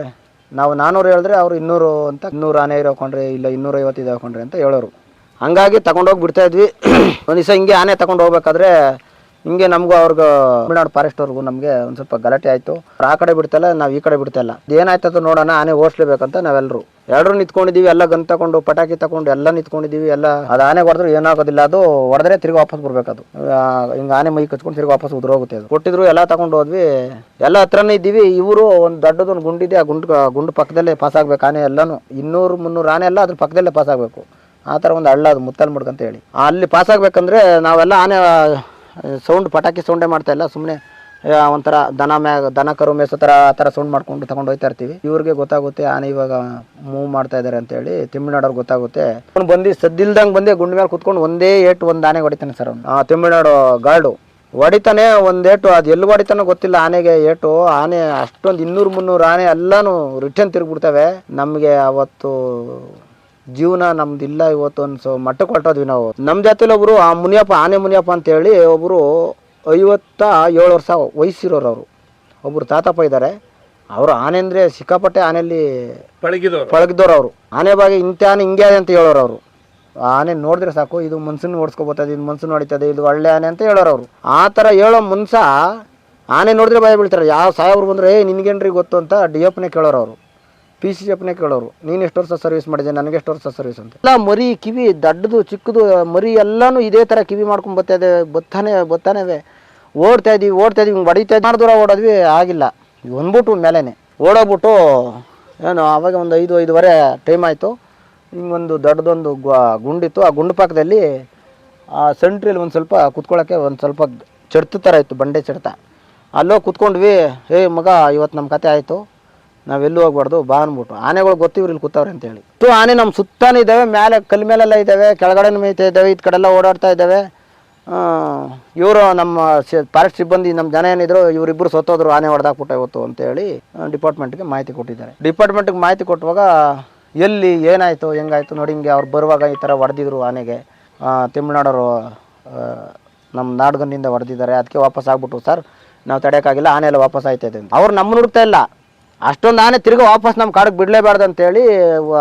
ನಾವು ನಾನ್ನೂರು ಹೇಳಿದ್ರೆ ಅವರು ಇನ್ನೂರು ಅಂತ ಇನ್ನೂರು ಆನೆ ಇರೋಕೊಂಡ್ರೆ ಇಲ್ಲ ಇನ್ನೂರೈವತ್ತು ಇದೆ ಹಾಕೊಂಡ್ರೆ ಅಂತ ಹೇಳೋರು. ಹಂಗಾಗಿ ತಗೊಂಡೋಗಿ ಬಿಡ್ತಾ ಇದ್ವಿ. ಒಂದು ದಿವಸ ಹಿಂಗೆ ಆನೆ ತಗೊಂಡು ಹೋಗ್ಬೇಕಾದ್ರೆ ಹಿಂಗೆ ನಮಗೂ ಅವ್ರಿಗೆ ತಮಿಳ್ನಾಡು ಫಾರೆಸ್ಟ್ ಅವ್ರಿಗೂ ನಮಗೆ ಒಂದು ಸ್ವಲ್ಪ ಗಲಾಟೆ ಆಯಿತು. ಆ ಕಡೆ ಬಿಡ್ತಲ್ಲ ನಾವು ಈ ಕಡೆ ಬಿಡ್ತಾಯಿಲ್ಲ ಏನಾಯ್ತದ ನೋಡೋಣ, ಆನೆ ಓಡಿಸ್ಲೇಬೇಕಂತ ನಾವೆಲ್ಲರೂ ಎಲ್ಲರೂ ನಿಂತ್ಕೊಂಡಿದ್ದೀವಿ, ಎಲ್ಲ ಗನ್ ತಗೊಂಡು, ಪಟಾಕಿ ತಗೊಂಡು, ಎಲ್ಲ ನಿಂತ್ಕೊಂಡಿದ್ದೀವಿ, ಎಲ್ಲ. ಅದು ಆನೆ ಹೊಡೆದ್ರು ಏನಾಗೋದಿಲ್ಲ, ಅದು ಹೊಡೆದ್ರೆ ತಿರ್ಗಿ ವಾಪಸ್ ಬರ್ಬೇಕು ಅದು ಹಿಂಗೆ ಆನೆ ಮೈ ಕಚ್ಕೊಂಡು ತಿರ್ಗಿ ವಾಪಸ್ ಉದ್ರೋಗುತ್ತೆ ಅದು. ಕೊಟ್ಟಿದ್ರು ಎಲ್ಲ ತಗೊಂಡು ಹೋದ್ವಿ. ಎಲ್ಲ ಹತ್ರನೇ ಇದ್ದೀವಿ, ಇವರು ಒಂದು ದೊಡ್ಡದೊಂದು ಗುಂಡಿದೆ, ಆ ಗುಂಡು ಗುಂಡು ಪಕ್ಕದಲ್ಲೇ ಪಾಸ್ ಆಗ್ಬೇಕು, ಆನೆ ಎಲ್ಲನೂ. ಇನ್ನೂರು, ಮುನ್ನೂರು ಆನೆ ಎಲ್ಲ ಅದ್ರ ಪಕ್ಕದಲ್ಲೇ ಪಾಸ್ ಆಗಬೇಕು. ಆ ಥರ ಒಂದು ಹಳ್ಳ ಅದು, ಮುತ್ತಲ್ ಮುಡ್ಕಂತ ಹೇಳಿ. ಅಲ್ಲಿ ಪಾಸ್ ಆಗಬೇಕಂದ್ರೆ ನಾವೆಲ್ಲ ಆನೆ ಸೌಂಡ್, ಪಟಾಕಿ ಸೌಂಡೇ ಮಾಡ್ತಾಯಿಲ್ಲ ಸುಮ್ಮನೆ ಒಂಥರ ದನ ಮ್ಯಾಗ ದನ ಕರು ಮೇಸೋ ಥರ ಆ ಥರ ಸೌಂಡ್ ಮಾಡ್ಕೊಂಡು ತಗೊಂಡು ಹೋಗ್ತಾ ಇರ್ತೀವಿ. ಇವ್ರಿಗೆ ಗೊತ್ತಾಗುತ್ತೆ, ಆನೆ ಇವಾಗ ಮೂವ್ ಮಾಡ್ತಾ ಇದ್ದಾರೆ ಅಂತೇಳಿ ತಮಿಳ್ನಾಡವ್ರಿಗೆ ಗೊತ್ತಾಗುತ್ತೆ. ಅವ್ನು ಬಂದು ಸದ್ದಿಲ್ದಂಗೆ ಬಂದೆ ಗುಂಡ್ ಮೇಲೆ ಕುತ್ಕೊಂಡು ಒಂದೇ ಏಟು ಒಂದು ಆನೆಗೆ ಹೊಡಿತಾನೆ ಸರ್ ಅವ್ನು. ತಮಿಳ್ನಾಡು ಗಾರ್ಡು. ಹೊಡಿತಾನೆ ಒಂದೇಟು ಅದು ಎಲ್ಲಿ ಹೊಡಿತಾನೋ ಗೊತ್ತಿಲ್ಲ ಆನೆಗೆ ಏಟು. ಆನೆ ಅಷ್ಟೊಂದು ಇನ್ನೂರು ಮುನ್ನೂರು ಆನೆ ಎಲ್ಲಾನು ರಿಟರ್ನ್ ತಿರುಗ್ಬಿಡ್ತವೆ. ನಮಗೆ ಅವತ್ತು ಜೀವನ ನಮ್ದು ಇಲ್ಲ ಇವತ್ತು ಅನ್ಸೋ ಮಟ್ಟಕ್ಕೆ ಹೊರಟೋದ್ವಿ ನಾವು. ನಮ್ಮ ಜಾತಿಲಿ ಒಬ್ರು ಆ ಮುನಿಯಪ್ಪ, ಆನೆ ಮುನಿಯಪ್ಪ ಅಂತೇಳಿ ಒಬ್ಬರು ಐವತ್ತ ಏಳು ವರ್ಷ ವಯಸ್ಸಿರೋರು ಅವರು ಒಬ್ಬರು ತಾತಪ್ಪ ಇದ್ದಾರೆ. ಅವರು ಆನೆ ಅಂದರೆ ಸಿಕ್ಕಾಪಟ್ಟೆ ಆನೆಯಲ್ಲಿ ಪಳಗಿದವರು. ಪಳಗಿದವ್ರು ಅವರು ಆನೆ ಬಾಗಿ ಇಂಥ ಆನೆ ಹಿಂಗೆ ಅಂತ ಹೇಳೋರು ಅವರು ಆನೆ ನೋಡಿದ್ರೆ ಸಾಕು ಇದು ಮನ್ಸನ್ನ ಓಡಿಸ್ಕೊಬೋತದೆ ಇದು ಮನ್ಸನ್ನ ಹೊಡಿತದೆ ಇದು ಒಳ್ಳೆ ಆನೆ ಅಂತ ಹೇಳೋರು ಅವರು ಆ ಥರ ಹೇಳೋ ಮನ್ಸ ಆನೆ ನೋಡಿದ್ರೆ ಭಯ ಬೀಳ್ತಾರೆ. ಯಾವ ಸಾಯಬ್ರು ಬಂದರೆ ಏ ನಿನ್ಗೇನ್ರಿ ಗೊತ್ತು ಅಂತ ಡಿ ಎಫ್ನೇ ಕೇಳೋರು ಅವರು ಪಿ ಸಿ ಎಫ್ನೇ ಕೇಳೋರು. ನೀನು ಎಷ್ಟು ವರ್ಷ ಸರ್ವಿಸ್ ಮಾಡಿದೆ ನನಗೆ ಎಷ್ಟು ವರ್ಷ ಸರ್ವಿಸ್ ಅಂತ. ಎಲ್ಲ ಮರಿ ಕಿವಿ ದಡ್ಡದು ಚಿಕ್ಕದು ಮರಿ ಎಲ್ಲನೂ ಇದೇ ಥರ ಕಿವಿ ಮಾಡ್ಕೊಂಡು ಬರ್ತಾ ಇದೆ ಬತ್ತಾನೆ ಬತ್ತಾನೆವೆ. ಓಡ್ತಾ ಇದೀವಿ ಓಡ್ತಾ ಇದೀವಿ, ಹಿಂಗೆ ಹೊಡಿತಾ ಮಾಡಿ ದೂರ ಓಡೋದ್ವಿ, ಆಗಿಲ್ಲ. ಒಂದ್ಬಿಟ್ಟು ಮೇಲೇನೆ. ಓಡೋಗ್ಬಿಟ್ಟು, ಏನು ಆವಾಗ ಒಂದು ಐದು, ಐದುವರೆ ಟೈಮ್ ಆಯಿತು. ಹಿಂಗೊಂದು ದೊಡ್ಡದೊಂದು ಗುಂಡಿತ್ತು. ಆ ಗುಂಡು ಪಕ್ಕದಲ್ಲಿ, ಆ ಸೆಂಟ್ರಿಯಲ್ಲಿ ಒಂದು ಸ್ವಲ್ಪ ಕುತ್ಕೊಳ್ಳೋಕ್ಕೆ ಒಂದು ಸ್ವಲ್ಪ ಚಡ್ತು ಥರ ಇತ್ತು, ಬಂಡೆ ಚಡ್ತ. ಅಲ್ಲೋ ಕುತ್ಕೊಂಡ್ವಿ, ಏ, ಮಗ ಇವತ್ತು ನಮ್ಮ ಕತೆ ಆಯಿತು. ನಾವೆಲ್ಲೂ ಹೋಗ್ಬಾರ್ದು, ಬಾ ಅಂದ್ಬಿಟ್ಟು. ಆನೆಗಳು ಗೊತ್ತಿವ್ರು ಇಲ್ಲಿ ಕೂತವ್ರೆ ಅಂತೇಳಿ ತು ಆನೆ ನಮ್ಮ ಸುತ್ತಾನೇ ಇದ್ದಾವೆ ಮೇಲೆ ಕಲ್ ಮೇಲೆಲ್ಲ ಇದ್ದಾವೆ ಕೆಳಗಡೆ ಮೇಯ್ತಾ ಇದ್ದಾವೆ ಈ ಕಡೆಲ್ಲ ಓಡಾಡ್ತಾ ಇದ್ದಾವೆ ಇವರು ನಮ್ಮ ಫಾರೆಸ್ಟ್ ಸಿಬ್ಬಂದಿ, ನಮ್ಮ ಜನ ಏನಿದ್ರು ಇವರಿಬ್ಬರು ಸತ್ತೋದ್ರು, ಆನೆ ಹೊಡೆದಾಕ್ಬಿಟ್ಟು ಇವತ್ತು ಅಂತೇಳಿ ಡಿಪಾರ್ಟ್ಮೆಂಟ್ಗೆ ಮಾಹಿತಿ ಕೊಟ್ಟಿದ್ದಾರೆ. ಡಿಪಾರ್ಟ್ಮೆಂಟ್ಗೆ ಮಾಹಿತಿ ಕೊಟ್ಟುವಾಗ, ಎಲ್ಲಿ ಏನಾಯಿತು, ಹೆಂಗಾಯ್ತು ನೋಡಿ, ಹಿಂಗೆ ಅವ್ರು ಬರುವಾಗ ಈ ಥರ ಹೊಡೆದಿದ್ರು ಆನೆಗೆ. ತಮಿಳ್ನಾಡವರು ನಮ್ಮ ನಾಡ್ಗನ್ನಿಂದ ಹೊಡೆದಿದ್ದಾರೆ. ಅದಕ್ಕೆ ವಾಪಸ್ ಆಗ್ಬಿಟ್ಟು ಸರ್, ನಾವು ತಡೆಯೋಕ್ಕಾಗಿಲ್ಲ, ಆನೆ ಎಲ್ಲ ವಾಪಸ್ ಆಯ್ತಾ ಅಂತ. ಅವ್ರು ನಮ್ಮ ಹುಡುಕ್ತಾ ಇಲ್ಲ. ಅಷ್ಟೊಂದು ಆನೆ ತಿರ್ಗಿ ವಾಪಸ್ ನಮ್ಮ ಕಾಡಕ್ಕೆ ಬಿಡಲೇಬಾರ್ದು ಅಂತೇಳಿ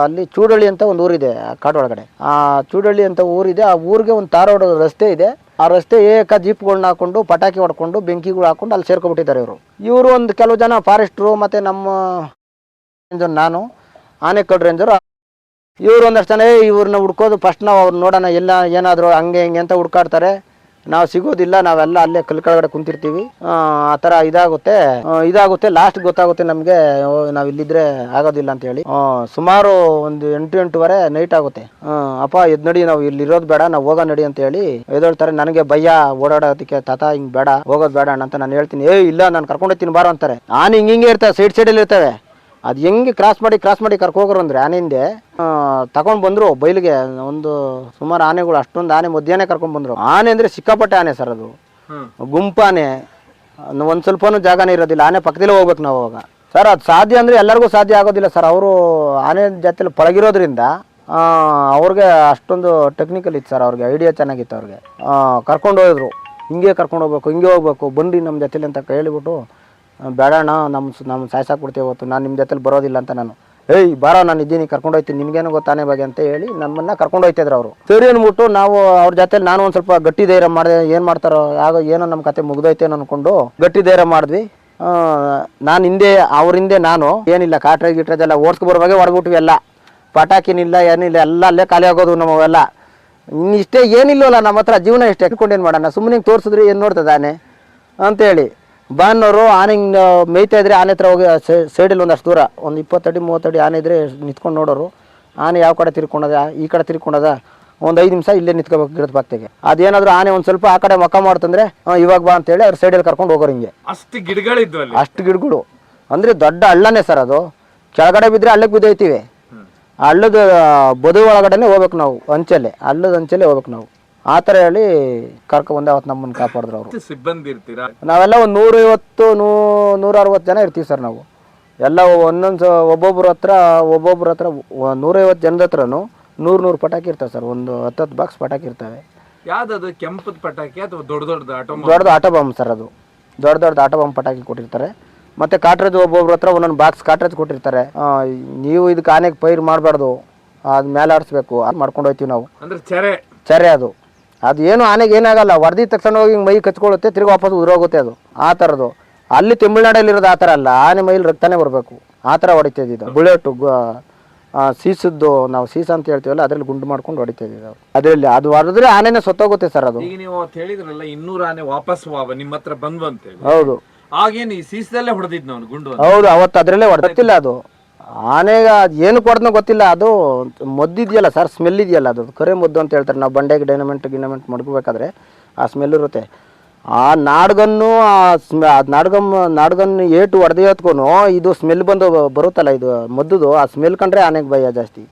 ಅಲ್ಲಿ ಚೂಡಳ್ಳಿ ಅಂತ ಒಂದು ಊರಿದೆ, ಆ ಕಾಡು ಒಳಗಡೆ. ಆ, ಚೂಡಳ್ಳಿ ಅಂತ ಊರಿದೆ. ಆ ಊರಿಗೆ ಒಂದು ತಾರೋಡ ರಸ್ತೆ ಇದೆ. ಆ ರಸ್ತೆ ಏಕ ಜೀಪ್ಗಳನ್ನ ಹಾಕೊಂಡು ಪಟಾಕಿ ಹೊಡ್ಕೊಂಡು ಬೆಂಕಿಗಳು ಹಾಕೊಂಡು ಅಲ್ಲಿ ಸೇರ್ಕೊಬಿಟ್ಟಿದ್ದಾರೆ ಇವರು. ಇವರು ಒಂದು ಕೆಲವು ಜನ ಫಾರೆಸ್ಟ್ರು ಮತ್ತು ನಮ್ಮ ರೇಂಜರ್ ನಾನು, ಆನೆಕಲ್ ರೇಂಜರು. ಇವರು ಒಂದಷ್ಟು ಜನ ಇವ್ರನ್ನ ಹುಡ್ಕೋದು ಫಸ್ಟ್ ನಾವು ಅವ್ರು ನೋಡೋಣ, ಎಲ್ಲ ಏನಾದರೂ ಹಂಗೆ ಹಿಂಗೆ ಅಂತ ಹುಡ್ಕಾಡ್ತಾರೆ. ನಾವು ಸಿಗೋದಿಲ್ಲ, ನಾವೆಲ್ಲ ಅಲ್ಲೇ ಕಲ್ ಕೆಳಗಡೆ ಕುಂತಿರ್ತೀವಿ. ಆ ತರ ಇದಾಗುತ್ತೆ. ಇದಾಗುತ್ತೆ ಲಾಸ್ಟ್ ಗೊತ್ತಾಗುತ್ತೆ ನಮಗೆ ನಾವು ಇಲ್ಲಿದ್ರೆ ಆಗೋದಿಲ್ಲ ಅಂತ ಹೇಳಿ. ಸುಮಾರು ಒಂದು ಎಂಟು ಎಂಟುವರೆ ನೈಟ್ ಆಗುತ್ತೆ. ಅಪ್ಪ ಎದ್ ನಡಿ, ನಾವು ಇಲ್ಲಿ ಇರೋದು ಬೇಡ, ನಾವು ಹೋಗೋ ನಡಿ ಅಂತ ಹೇಳಿ ಎದೊಳ್ತಾರೆ ನನಗೆ ಭಯ, ಓಡಾಡೋದಕ್ಕೆ ತಾತ ಹಿಂಗ್ ಬೇಡ, ಹೋಗೋದು ಬೇಡ ಅಂತ ನಾನು ಹೇಳ್ತೀನಿ. ಏ, ಇಲ್ಲ, ನಾನು ಕರ್ಕೊಂಡು ಹೋಗ್ತೀನಿ, ಬಾರೋ ಅಂತಾರೆ. ನಾನು ಹಿಂಗೆ ಹಿಂಗೆ ಇರ್ತವೆ ಸೈಡ್ ಸೈಡಲ್ಲಿ ಇರ್ತವೆ. ಅದು ಹೆಂಗೆ ಕ್ರಾಸ್ ಮಾಡಿ ಕ್ರಾಸ್ ಮಾಡಿ ಕರ್ಕೋಗ್ರು ಅಂದರೆ ಅಂದ್ರೆ ಆನೆ ಹಿಂದೆ ತಗೊಂಡು ಬಂದರು ಬೈಲಿಗೆ. ಒಂದು ಸುಮಾರು ಆನೆಗಳು ಅಷ್ಟೊಂದು ಆನೆ ಮಧ್ಯಾಹ್ನ ಕರ್ಕೊಂಡು ಬಂದರು. ಆನೆ ಅಂದರೆ ಸಿಕ್ಕಾಪಟ್ಟೆ ಆನೆ ಸರ್ ಅದು. ಗುಂಪಾನೆ ಒಂದು ಸ್ವಲ್ಪನೂ ಜಾಗನೇ ಇರೋದಿಲ್ಲ. ಆನೆ ಪಕ್ಕದಲ್ಲೇ ಹೋಗ್ಬೇಕು ನಾವು ಅವಾಗ. ಸರ್ ಅದು ಸಾಧ್ಯ ಅಂದರೆ ಎಲ್ಲರಿಗೂ ಸಾಧ್ಯ ಆಗೋದಿಲ್ಲ ಸರ್. ಅವರು ಆನೆ ಜಾತಿಯಲ್ಲಿ ಪಳಗಿರೋದ್ರಿಂದ ಅವ್ರಿಗೆ ಅಷ್ಟೊಂದು ಟೆಕ್ನಿಕಲ್ ಇತ್ತು ಸರ್. ಅವ್ರಿಗೆ ಐಡಿಯಾ ಚೆನ್ನಾಗಿತ್ತು ಅವ್ರಿಗೆ. ಕರ್ಕೊಂಡು ಹೋದ್ರು. ಹಿಂಗೆ ಕರ್ಕೊಂಡು ಹೋಗ್ಬೇಕು ಹಿಂಗೆ ಹೋಗ್ಬೇಕು. ಬಂಡಿ ನಮ್ಮ ಜೊತೆಲಿ ಅಂತ ಹೇಳಿಬಿಟ್ಟು ಬೇಡಣ್ಣ ನಮ್ಮ ನಮ್ಮ ಸಾಯ್ಸಾಕ್ಬಿಡ್ತೀವಿ ಇವತ್ತು ನಾನು ನಿಮ್ಮ ಜೊತೆಲಿ ಬರೋದಿಲ್ಲ ಅಂತ ನಾನು. ಏಯ್, ಬಾರೋ, ನಾನು ಇದ್ದೀನಿ, ಕರ್ಕೊಂಡು ಹೋಗ್ತೀನಿ ನಿಮ್ಗೇನು ಗೊತ್ತಾನೆ ಬಗ್ಗೆ ಅಂತ ಹೇಳಿ ನಮ್ಮನ್ನ ಕರ್ಕೊಂಡು ಹೋಗ್ತಿದ್ರು ಅವರು. ಸರಿ ಅಂದ್ಬಿಟ್ಟು ನಾವು ಅವ್ರ ಜೊತೆಲಿ ನಾನು ಒಂದು ಸ್ವಲ್ಪ ಗಟ್ಟಿ ಧೈರ್ಯ ಮಾಡಿದೆ, ಏನು ಮಾಡ್ತಾರೋ, ಆಗ, ಏನೋ ನಮ್ಮ ಕತೆ ಮುಗ್ದೋಯ್ತೇನೋ ಅನ್ಕೊಂಡು ಗಟ್ಟಿ ಧೈರ್ಯ ಮಾಡಿದ್ವಿ. ನಾನು ಹಿಂದೆ, ಅವ್ರ ಹಿಂದೆ ನಾನು, ಏನಿಲ್ಲ, ಕಾಟ್ರೆ ಗಿಟ್ರದೆಲ್ಲ ಓಡಿಸ್ಕೊ ಬರುವಾಗೆ ಹೊಡೆದ್ಬಿಟ್ವಿ ಎಲ್ಲ. ಪಟಾಕಿನಿಲ್ಲ, ಏನಿಲ್ಲ, ಎಲ್ಲ ಅಲ್ಲೇ ಖಾಲಿ ಆಗೋದು ನಮ್ಮವೆಲ್ಲ ಇನ್ನಿಷ್ಟೇ ಏನಿಲ್ಲವಲ್ಲ ನಮ್ಮ ಹತ್ರ ಜೀವನ ಇಷ್ಟೇ. ಏನು ಮಾಡೋಣ? ಸುಮ್ಮನೆ ತೋರಿಸಿದ್ರೆ ಏನು ನೋಡ್ತದಾನೆ ಅಂತ ಅಂತೇಳಿ ಬಾನ್ನೋರು ಆನೆ ಹಿಂಗೆ ಮೇಯ್ತಾ ಇದ್ರೆ ಆನೆ ಹತ್ರ ಹೋಗಿ ಸೈಡಲ್ಲಿ ಒಂದಷ್ಟು ದೂರ. ಒಂದು ಇಪ್ಪತ್ತಡಿ ಮೂವತ್ತಡಿ ಆನೆ ಇದ್ರೆ ನಿಂತ್ಕೊಂಡು ನೋಡೋರು. ಆನೆ ಯಾವ ಕಡೆ ತಿರ್ಕೊಂಡದ ಈ ಕಡೆ ತಿರ್ಕೊಂಡದ ಒಂದು ಐದು ನಿಮಿಷ ಇಲ್ಲೇ ನಿಂತ್ಕೋಬೇಕು ಗಿಡದ ಪಕ್ಕಕ್ಕೆ ಅದೇನಾದರೂ ಆನೆ ಒಂದು ಸ್ವಲ್ಪ ಆ ಕಡೆ ಮಕ್ಕ ಮಾಡ್ತಂದ್ರೆ "ಹಾ, ಇವಾಗ ಬಾ ಅಂತೇಳಿ ಅವ್ರ ಸೈಡಲ್ಲಿ ಕರ್ಕೊಂಡು ಹೋಗೋರು ಹಿಂಗೆ. ಅಷ್ಟು ಗಿಡಗಳಿದ್ವು ಅಲ್ಲಿ. ಅಷ್ಟು ಗಿಡಗಳು. ಅಂದರೆ ದೊಡ್ಡ ಹಳ್ಳನೇ ಸರ್ ಅದು. ಕೆಳಗಡೆ ಬಿದ್ದರೆ ಹಳ್ಳಕ್ಕೆ ಬಿದ್ದೋಯ್ತೀವಿ. ಹಳ್ಳದ ಬದು ಒಳಗಡೆನೆ ಹೋಗ್ಬೇಕು ನಾವು ಅಂಚಲ್ಲಿ ಹಳ್ಳದ ಅಂಚಲ್ಲೇ ಹೋಗ್ಬೇಕು ನಾವು. ಆ ಥರ ಹೇಳಿ ಕರ್ಕೊಂಬಂದು ಅವತ್ತು ನಮ್ಮನ್ನು ಕಾಪಾಡಿದ್ರು ಅವರು. ಸಿಬ್ಬಂದಿ ಇರ್ತೀರಾ? ನಾವೆಲ್ಲ ಒಂದು ನೂರೈವತ್ತು ನೂ ನೂರ ಅರವತ್ತು ಜನ ಇರ್ತೀವಿ ಸರ್ ನಾವು. ಎಲ್ಲ ಒಂದೊಂದು ಒಬ್ಬೊಬ್ಬರ ಹತ್ರ ಒಬ್ಬೊಬ್ರ ಹತ್ರ ನೂರೈವತ್ತು ಜನದ ಹತ್ರನು ನೂರು ನೂರು ಪಟಾಕಿ ಇರ್ತವೆ ಸರ್. ಒಂದು ಹತ್ತತ್ತು ಬಾಕ್ಸ್ ಪಟಾಕಿ ಇರ್ತವೆ. ಯಾವ್ದದು? ಕೆಂಪದ ಪಟಾಕಿ ಅಥವಾ ದೊಡ್ಡ ದೊಡ್ಡ ಆಟೋ ದೊಡ್ಡದು ಆಟೋ ಬಾಂಬ್ ಸರ್ ಅದು. ದೊಡ್ಡ ದೊಡ್ಡ ಆಟೋ ಬಾಂಬ್ ಪಟಾಕಿ ಕೊಟ್ಟಿರ್ತಾರೆ. ಮತ್ತು ಕಾಟ್ರೇಜ್ ಒಬ್ಬೊಬ್ರ ಹತ್ರ ಒಂದೊಂದು ಬಾಕ್ಸ್ ಕಾಟ್ರೇಜ್ ಕೊಟ್ಟಿರ್ತಾರೆ. ನೀವು ಇದಕ್ಕೆ ಆನೆಗೆ ಪೈರ್ ಮಾಡಬಾರ್ದು. ಅದು ಮೇಲೆ ಆಡಿಸ್ಬೇಕು. ಅದು ಮಾಡ್ಕೊಂಡು ಹೋಗ್ತೀವಿ ನಾವು. ಅಂದ್ರೆ ಚರೆ. ಚರೆ ಅದು. ಅದು ಏನು ಆನೆಗೆ ಏನಾಗಲ್ಲ ವರದಿ ತಕ್ಷಣ ಹೋಗಿ ಮೈ ಕಚ್ಕೊಳ್ಳುತ್ತೆ ತಿರುಗಿ ವಾಪಸ್ ಉದುರೋಗುತ್ತೆ ಅದು ಆ ಥರದ್ದು. ಅಲ್ಲಿ ತಮಿಳ್ನಾಡಲ್ಲಿ ಇರೋದು ಆ ಥರ ಅಲ್ಲ ಆನೆ ಮೈಲಿ ರಕ್ತನೇ ಬರಬೇಕು ಆ ಥರ ಹೊಡಿತಿದ್ದು ಬುಲೆಟು ಸೀಸದ್ದು ನಾವು ಸೀಸ ಅಂತ ಹೇಳ್ತೀವಲ್ಲ ಅದರಲ್ಲಿ ಗುಂಡು ಮಾಡ್ಕೊಂಡು ನಾವು ಅದರಲ್ಲಿ ಅದು ಹೊಡೆದ್ರೆ ಆನೆನೇ ಸತ್ತೋಗುತ್ತೆ ಸರ್ ಅದು. ಈಗ ನೀವು ಹೇಳಿದ್ರಲ್ಲ ಇನ್ನೂರು ಆನೆ ವಾಪಸ್ ನಿಮ್ಮ ಹತ್ರ ಬಂದ್ವಂತೆ ಹೌದು. ಆಗೇನು ಈ ಸೀಸದಲ್ಲೇ ಗುಂಡು. ಹೌದು ಅವತ್ತು ಅದರಲ್ಲೇ ಹೊಡೆದಿಲ್ಲ ಅದು. ಆನೆಗೆ ಅದು ಏನು ಕೊಡ್ದನೋ ಗೊತ್ತಿಲ್ಲ, ಅದು ಮದ್ದಿದೆಯಲ್ಲ ಸರ್ ಸ್ಮೆಲ್ ಇದೆಯಲ್ಲ ಅದು ಕರೆ ಮದ್ದು ಅಂತ ಹೇಳ್ತಾರೆ. ನಾವು ಬಂಡೆಗೆ ಡೈನಮೆಂಟ್ ಗಿನಮೆಂಟ್ ಮಡ್ಕೋಬೇಕಾದ್ರೆ ಆ ಸ್ಮೆಲ್ ಇರುತ್ತೆ. ಆ ನಾಡ್ಗನ್ನು, ಆ ಸ್ಮೆ ಅದು ನಾಡ್ಗಮ್, ನಾಡ್ಗನ್ ಏಟು ಹೊಡೆದಿಯೋತ್ಗೂ ಇದು ಸ್ಮೆಲ್ ಬಂದು ಬರುತ್ತಲ್ಲ ಇದು ಮದ್ದುದು, ಆ ಸ್ಮೆಲ್ ಕಂಡ್ರೆ ಆನೆಗೆ ಭಯ ಜಾಸ್ತಿ.